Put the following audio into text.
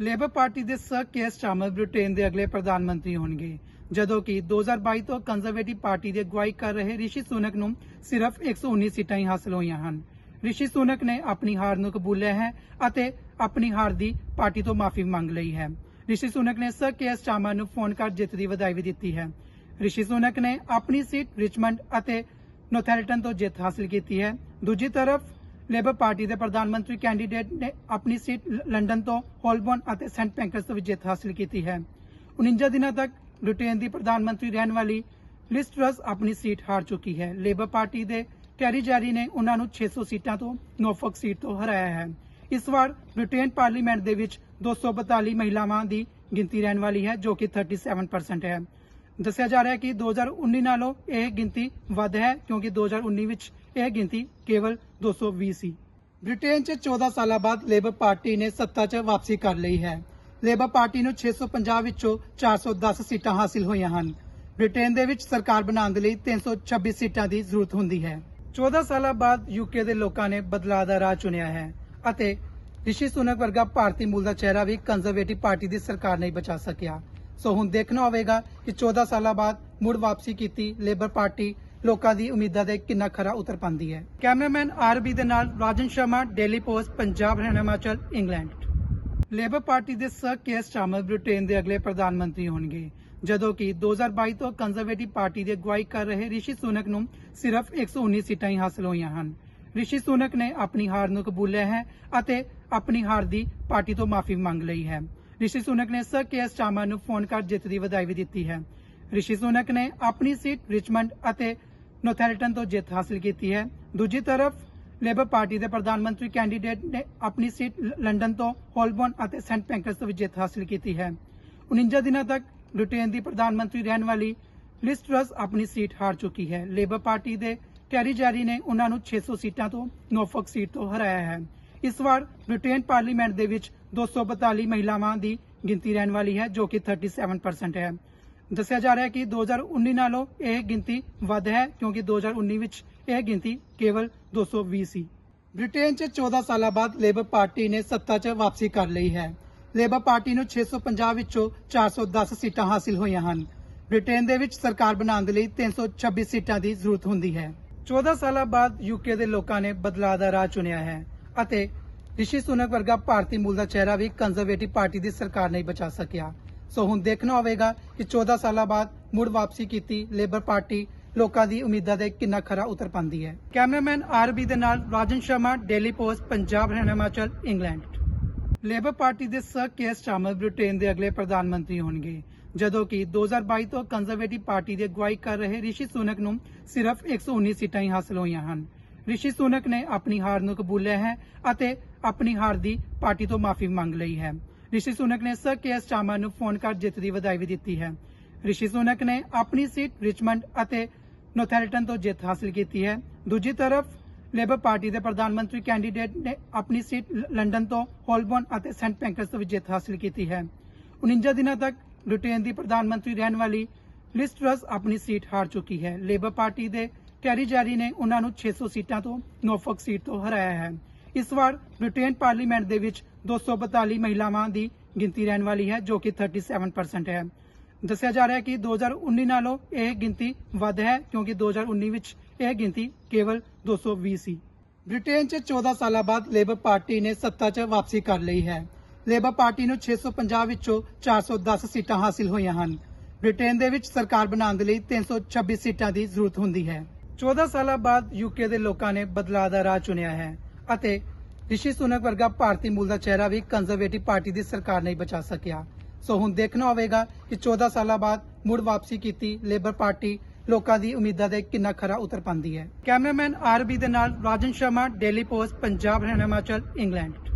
Labour party ਦੇ sir Keir Starmer Britain ਦੇ ਅਗਲੇ ਪ੍ਰਧਾਨ ਮੰਤਰੀ ਹੋਣਗੇ। ਜਦੋਂ ਕਿ 2022 ਤੋਂ ਕੰਜ਼ਰਵੇਟਿਵ ਪਾਰਟੀ ਦੀ ਅਗਵਾਈ ਕਰ ਰਹੇ ਰਿਸ਼ੀ ਸੁਨਕ ਨੂੰ ਸਿਰਫ 119 ਸੀਟਾਂ ਹੀ ਹਾਸਲ ਹੋਈਆਂ ਹਨ। ਰਿਸ਼ੀ ਸੁਨਕ ਨੇ ਆਪਣੀ ਹਾਰ ਨੂੰ ਕਬੂਲਿਆ ਹੈ ਅਤੇ ਆਪਣੀ ਹਾਰ ਦੀ ਪਾਰਟੀ ਤੋਂ ਮਾਫੀ ਮੰਗ ਲਈ ਹੈ। ਰਿਸ਼ੀ ਸੁਨਕ ਨੇ ਸਰ ਕੇਸ ਚਾਮਾ ਨੂੰ ਫੋਨ ਕਰ ਜਿੱਤ ਦੀ ਵਧਾਈ ਵੀ ਦਿੱਤੀ ਹੈ। ਰਿਸ਼ੀ ਸੁਨਕ ਨੇ ਆਪਣੀ ਸੀਟ ਰਿਚਮੰਡ ਅਤੇ ਨੋਥੈਲਟਨ ਤੋਂ ਜਿੱਤ ਹਾਸਲ ਕੀਤੀ ਹੈ। ਦੂਜੀ ਤਰਫ ਲੇਬਰ ਪਾਰਟੀ ਦੇ ਪ੍ਰਧਾਨ ਮੰਤਰੀ ਕੈਂਡੀਡੇਟ ਨੇ ਆਪਣੀ ਸੀਟ ਲੰਡਨ ਤੋਂ ਹੋਲਬੋਰਨ ਅਤੇ ਸੈਂਟ ਪੈਂਕਰਸ ਤੋਂ ਜਿੱਤ ਹਾਸਲ ਕੀਤੀ ਹੈ। 49 ਦਿਨਾਂ ਤੱਕ ਬ੍ਰਿਟੇਨ ਦੀ ਪ੍ਰਧਾਨ ਮੰਤਰੀ ਰਹਿਣ ਵਾਲੀ ਲਿਸ ਟਰਸ ਆਪਣੀ ਸੀਟ ਹਾਰ ਚੁੱਕੀ ਹੈ। ਲੇਬਰ ਪਾਰਟੀ ਦੇ ਟੈਰੀ ਜੈਰੀ ਨੇ ਉਹਨਾਂ ਨੂੰ 600 ਸੀਟਾਂ ਤੋਂ ਨੋਫਕ ਸੀਟ ਤੋਂ ਹਰਾਇਆ ਹੈ। ਇਸ ਵਾਰ ਬ੍ਰਿਟੇਨ ਪਾਰਲੀਮੈਂਟ ਦੇ ਵਿੱਚ 242 ਮਹਿਲਾਵਾਂ ਦੀ ਗਿਣਤੀ ਰਹਿਣ ਵਾਲੀ ਹੈ, ਜੋ ਕਿ 37% ਹੈ। ਦੱਸਿਆ ਜਾ ਰਿਹਾ ਹੈ ਕਿ 2019 ਨਾਲੋਂ ਇਹ ਗਿਣਤੀ ਵੱਧ ਹੈ, ਕਿਉਂਕਿ 2019 ਵਿੱਚ ਇਹ ਗਿਣਤੀ ਕੇਵਲ 220 ਸੀ ਬ੍ਰਿਟੇਨ 'ਚ 14 ਸਾਲਾਂ ਬਾਅਦ ਲੇਬਰ ਪਾਰਟੀ ਨੇ ਸੱਤਾ 'ਚ ਵਾਪਸੀ ਕਰ ਲਈ ਹੈ। ਲੇਬਰ ਪਾਰਟੀ ਨੂੰ 650 ਵਿੱਚੋਂ 410 ਸੀਟਾਂ ਹਾਸਿਲ ਹੋਈਆਂ ਹਨ। ਬ੍ਰਿਟੇਨ ਦੇ ਵਿੱਚ ਸਰਕਾਰ ਬਣਾਉਣ ਦੇ ਲਈ 326 ਸੀਟਾਂ ਦੀ ਜ਼ਰੂਰਤ ਹੁੰਦੀ ਹੈ। 14 ਸਾਲਾਂ ਬਾਅਦ ਯੂਕੇ ਦੇ ਲੋਕਾਂ ਨੇ ਬਦਲਾਅ ਦਾ ਰਾਹ ਚੁਣਿਆ ਹੈ ਅਤੇ ਰਿਸ਼ੀ ਸੁਨਕ ਵਰਗਾ ਭਾਰਤੀ ਮੂਲ ਦਾ ਚਿਹਰਾ ਵੀ ਕੰਜ਼ਰਵੇਟਿਵ ਪਾਰਟੀ ਦੀ ਸਰਕਾਰ ਨਹੀਂ ਬਚਾ ਸਕਿਆ। ਸੋ ਹੁਣ ਦੇਖਣਾ ਹੋਵੇਗਾ ਕਿ 14 ਸਾਲਾਂ ਬਾਅਦ ਮੁੜ ਵਾਪਸੀ ਕੀਤੀ ਲੇਬਰ ਪਾਰਟੀ ਲੋਕਾਂ ਦੀ ਉਮੀਦਾਂ ਦੇ ਕਿੰਨਾ ਖਰਾ ਉਤਰ ਪਾਉਂਦੀ ਹੈ। ਕੈਮਰਾਮੈਨ ਆਰਬੀ ਦੇ ਨਾਲ Rajan Sharma, daily post, Punjab, Haryana, Himachal, England. Labour party ਦੇ ਸਰ ਕੇਸ ਸਟਾਰਮਰ ਬ੍ਰਿਟੇਨ ਦੇ ਅਗਲੇ ਪ੍ਰਧਾਨ ਮੰਤਰੀ ਹੋਣਗੇ, ਜਦੋਂ ਕਿ 2022 ਤੋਂ ਕੰਜ਼ਰਵੇਟਿਵ ਪਾਰਟੀ ਦੀ ਅਗਵਾਈ ਕਰ ਰਹੇ ਰਿਸ਼ੀ ਸੁਨਕ ਨੂੰ ਸਿਰਫ 119 ਸੀਟਾਂ ਹੀ ਹਾਸਲ ਹੋਈਆਂ ਹਨ। ਰਿਸ਼ੀ ਸੁਨਕ ਨੇ ਆਪਣੀ ਹਾਰ ਨੂੰ ਕਬੂਲਿਆ ਹੈ ਅਤੇ ਆਪਣੀ ਹਾਰ ਦੀ ਪਾਰਟੀ ਤੋਂ ਮਾਫੀ ਮੰਗ ਲਈ ਹੈ। ਰਿਸ਼ੀ ਸੁਨਕ ਨੇ ਸਰ ਕੇਸ ਸਟਾਰਮਰ ਨੂੰ ਫੋਨ ਕਰ ਜਿੱਤ ਦੀ ਵਧਾਈ ਵੀ ਦਿੱਤੀ ਹੈ। ਰਿਸ਼ੀ ਸੁਨਕ ਨੇ ਆਪਣੀ ਸੀਟ ਰਿਚਮੰਡ ਅਤੇ ਨੋਥੈਲਟਨ ਤੋਂ ਜਿੱਤ ਹਾਸਲ ਕੀਤੀ ਹੈ। ਦੂਜੀ ਤਰਫ, ਲੇਬਰ ਪਾਰਟੀ ਦੇ ਪ੍ਰਧਾਨ ਮੰਤਰੀ ਕੈਂਡੀਡੇਟ ਨੇ ਆਪਣੀ ਸੀਟ ਲੰਡਨ ਤੋਂ ਹੋਲਬੋਰਨ ਅਤੇ ਸੈਂਟ ਪੈਂਕਰਸ ਤੋਂ ਜਿੱਤ ਹਾਸਲ ਕੀਤੀ ਹੈ। 49 ਦਿਨਾਂ ਤੱਕ ਬ੍ਰਿਟੇਨ ਦੀ ਪ੍ਰਧਾਨ ਮੰਤਰੀ ਰਹਿਣ ਵਾਲੀ ਲਿਸ ਟਰਸ ਆਪਣੀ ਸੀਟ ਹਾਰ ਚੁੱਕੀ ਹੈ। ਲੇਬਰ ਪਾਰਟੀ ਦੇ ਟੈਰੀ ਜੈਰੀ ਨੇ ਉਹਨਾਂ ਨੂੰ 600 ਸੀਟਾਂ ਤੋਂ, ਨੋਫਕ ਸੀਟ ਤੋਂ ਹਰਾਇਆ ਹੈ। ਇਸ ਵਾਰ ਬ੍ਰਿਟੇਨ ਪਾਰਲੀਮੈਂਟ ਦੇ ਵਿੱਚ 242 ਮਹਿਲਾਵਾਂ ਦੀ ਗਿਣਤੀ ਰਹਿਣ ਵਾਲੀ ਹੈ, ਜੋ ਕਿ 37% ਹੈ। ਦੱਸਿਆ ਜਾ ਰਿਹਾ ਹੈ ਕਿ 2019 ਨਾਲੋਂ ਇਹ ਗਿਣਤੀ ਵੱਧ ਹੈ, ਕਿਉਂਕਿ 2019 ਵਿੱਚ ਇਹ ਗਿਣਤੀ ਕੇਵਲ 220 ਸੀ ਬ੍ਰਿਟੇਨ 'ਚ 14 ਸਾਲਾਂ ਬਾਅਦ ਲੇਬਰ ਪਾਰਟੀ ਨੇ ਸੱਤਾ 'ਚ ਵਾਪਸੀ ਕਰ ਲਈ ਹੈ। ਲੇਬਰ ਪਾਰਟੀ ਨੂੰ 650 ਵਿੱਚੋਂ 410 ਸੀਟਾਂ ਹਾਸਿਲ ਹੋਈਆਂ ਹਨ। ਬ੍ਰਿਟੇਨ ਦੇ ਵਿੱਚ ਸਰਕਾਰ ਬਣਾਉਣ ਦੇ ਲਈ 326 ਸੀਟਾਂ ਦੀ ਜ਼ਰੂਰਤ ਹੁੰਦੀ ਹੈ। 14 ਸਾਲਾਂ ਬਾਅਦ ਯੂਕੇ ਦੇ ਲੋਕਾਂ ਨੇ ਬਦਲਾਅ ਦਾ ਰਾਹ ਚੁਣਿਆ ਹੈ ਅਤੇ ਰਿਸ਼ੀ ਸੁਨਕ ਵਰਗਾ ਭਾਰਤੀ ਮੂਲ ਦਾ ਚਿਹਰਾ ਵੀ ਕੰਜ਼ਰਵੇਟਿਵ ਪਾਰਟੀ ਦੀ ਸਰਕਾਰ ਨਹੀਂ ਬਚਾ ਸਕਿਆ। ਸੋ ਹੁਣ ਦੇਖਣਾ ਹੋਵੇਗਾ ਕਿ 14 ਸਾਲਾਂ ਬਾਅਦ ਮੁੜ ਵਾਪਸੀ ਕੀਤੀ ਲੇਬਰ ਪਾਰਟੀ ਲੋਕਾਂ ਦੀ ਉਮੀਦਾਂ ਦੇ ਕਿੰਨਾ ਖਰਾ ਉਤਰ ਪਾਉਂਦੀ ਹੈ। ਕੈਮਰਾਮੈਨ ਆਰਬੀ ਦੇ ਨਾਲ Rajan Sharma daily post Punjab, Haryana, Himachal England labour party ਦੇ ਸਰ ਕੇਸ ਸਟਾਰਮਰ ਬ੍ਰਿਟੇਨ ਦੇ ਅਗਲੇ ਪ੍ਰਧਾਨ ਮੰਤਰੀ ਹੋਣਗੇ। ਜਦੋਂ ਕਿ 2022 ਤੋਂ ਕੰਜ਼ਰਵੇਟਿਵ ਪਾਰਟੀ ਦੀ ਅਗਵਾਈ ਕਰ ਰਹੇ ਰਿਸ਼ੀ ਸੁਨਕ ਨੂੰ ਸਿਰਫ 119 ਸੀਟਾਂ ਹੀ ਹਾਸਲ ਹੋਈਆਂ ਹਨ। ਰਿਸ਼ੀ ਸੁਨਕ ਨੇ ਆਪਣੀ ਹਾਰ ਨੂੰ ਕਬੂਲਿਆ ਹੈ ਅਤੇ ਆਪਣੀ ਹਾਰ ਦੀ ਪਾਰਟੀ ਤੋਂ ਮਾਫੀ ਮੰਗ ਲਈ ਹੈ। ਰਿਸ਼ੀ ਸੁਨਕ ਨੇ ਸਰ ਕੇਸ ਸਟਾਰਮਰ ਨੂੰ ਫੋਨ ਕਰ ਜਿੱਤ ਦੀ ਵਧਾਈ ਵੀ ਦਿੱਤੀ ਹੈ। ਰਿਸ਼ੀ ਸੁਨਕ ਨੇ ਆਪਣੀ ਸੀਟ ਰਿਚਮੰਡ ਅਤੇ ਨੋਥੈਲਟਨ ਤੋਂ ਜਿੱਤ ਹਾਸਲ ਕੀਤੀ ਹੈ। ਦੂਜੀ ਤਰਫ, ਲੇਬਰ ਪਾਰਟੀ ਦੇ ਪ੍ਰਧਾਨ ਮੰਤਰੀ ਕੈਂਡੀਡੇਟ ਨੇ ਆਪਣੀ ਸੀਟ ਲੰਡਨ ਤੋਂ ਹੋਲਬੋਰਨ ਅਤੇ ਸੈਂਟ ਪੈਂਕਰਸ ਤੋਂ ਵੀ ਜਿੱਤ ਹਾਸਲ ਕੀਤੀ ਹੈ। 49 ਦਿਨਾਂ ਤੱਕ ਬ੍ਰਿਟੇਨ ਦੀ ਪ੍ਰਧਾਨ ਮੰਤਰੀ ਰਹਿਣ ਵਾਲੀ ਲਿਸਟਰਸ ਆਪਣੀ ਸੀਟ ਹਾਰ ਚੁੱਕੀ ਹੈ। ਲੇਬਰ ਪਾਰਟੀ ਦੇ ਟੈਰੀ ਨੇ ਉਹਨਾਂ ਨੂੰ 600 ਸੀਟਾਂ ਤੋਂ ਨੋਫਕ ਸੀਟ ਤੋਂ ਹਰਾਇਆ ਹੈ। ਇਸ ਵਾਰ ਬ੍ਰਿਟੇਨ ਪਾਰਲੀਮੈਂਟ ਦੇ ਵਿੱਚ 242 ਮਹਿਲਾਵਾਂ ਦੀ ਗਿਣਤੀ ਰਹਿਣ ਵਾਲੀ ਹੈ, ਜੋ ਕਿ 37% ਹੈ। ਦੱਸਿਆ ਜਾ ਰਿਹਾ ਹੈ ਕਿ 2019 ਨਾਲੋਂ ਇਹ ਗਿਣਤੀ ਵੱਧ ਹੈ, ਕਿਉਂਕਿ 2019 ਵਿੱਚ ਇਹ ਗਿਣਤੀ ਕੇਵਲ 220 ਸੀ ਬ੍ਰਿਟੇਨ 'ਚ 14 ਸਾਲਾਂ ਬਾਅਦ ਲੇਬਰ ਪਾਰਟੀ ਨੇ ਸੱਤਾ 'ਚ ਵਾਪਸੀ ਕਰ ਲਈ ਹੈ। ਲੇਬਰ ਪਾਰਟੀ ਨੂੰ 650 ਵਿੱਚੋਂ 410 ਸੀਟਾਂ ਹਾਸਿਲ ਹੋਈਆਂ ਹਨ। ਬ੍ਰਿਟੇਨ ਦੇ ਵਿੱਚ ਸਰਕਾਰ ਬਣਾਉਣ ਦੇ ਲਈ 326 ਸੀਟਾਂ ਦੀ ਜ਼ਰੂਰਤ ਹੁੰਦੀ ਹੈ। 14 ਸਾਲਾਂ ਬਾਅਦ ਯੂਕੇ ਦੇ ਲੋਕਾਂ ਨੇ ਬਦਲਾਅ ਦਾ ਰਾਹ ਚੁਣਿਆ ਹੈ ਅਤੇ ਰਿਸ਼ੀ ਸੁਨਕ ਵਰਗਾ ਭਾਰਤੀ ਮੂਲ ਦਾ ਚਿਹਰਾ ਵੀ ਕੰਜ਼ਰਵੇਟਿਵ ਪਾਰਟੀ ਦੀ ਸਰਕਾਰ ਨਹੀਂ ਬਚਾ ਸਕਿਆ। ਸੋ ਹੁਣ ਦੇਖਣਾ ਹੋਵੇਗਾ ਕਿ 14 ਸਾਲਾਂ ਬਾਅਦ ਮੁੜ ਵਾਪਸੀ ਕੀਤੀ ਲੇਬਰ ਪਾਰਟੀ ਲੋਕਾਂ ਦੀ ਉਮੀਦਾਂ ਦੇ ਕਿੰਨਾ ਖਰਾ ਉਤਰ ਪਾਉਂਦੀ ਹੈ। ਕੈਮਰਾਮੈਨ ਆਰਬੀ ਦੇ ਨਾਲ Rajan Sharma daily post Punjab, Haryana, Himachal England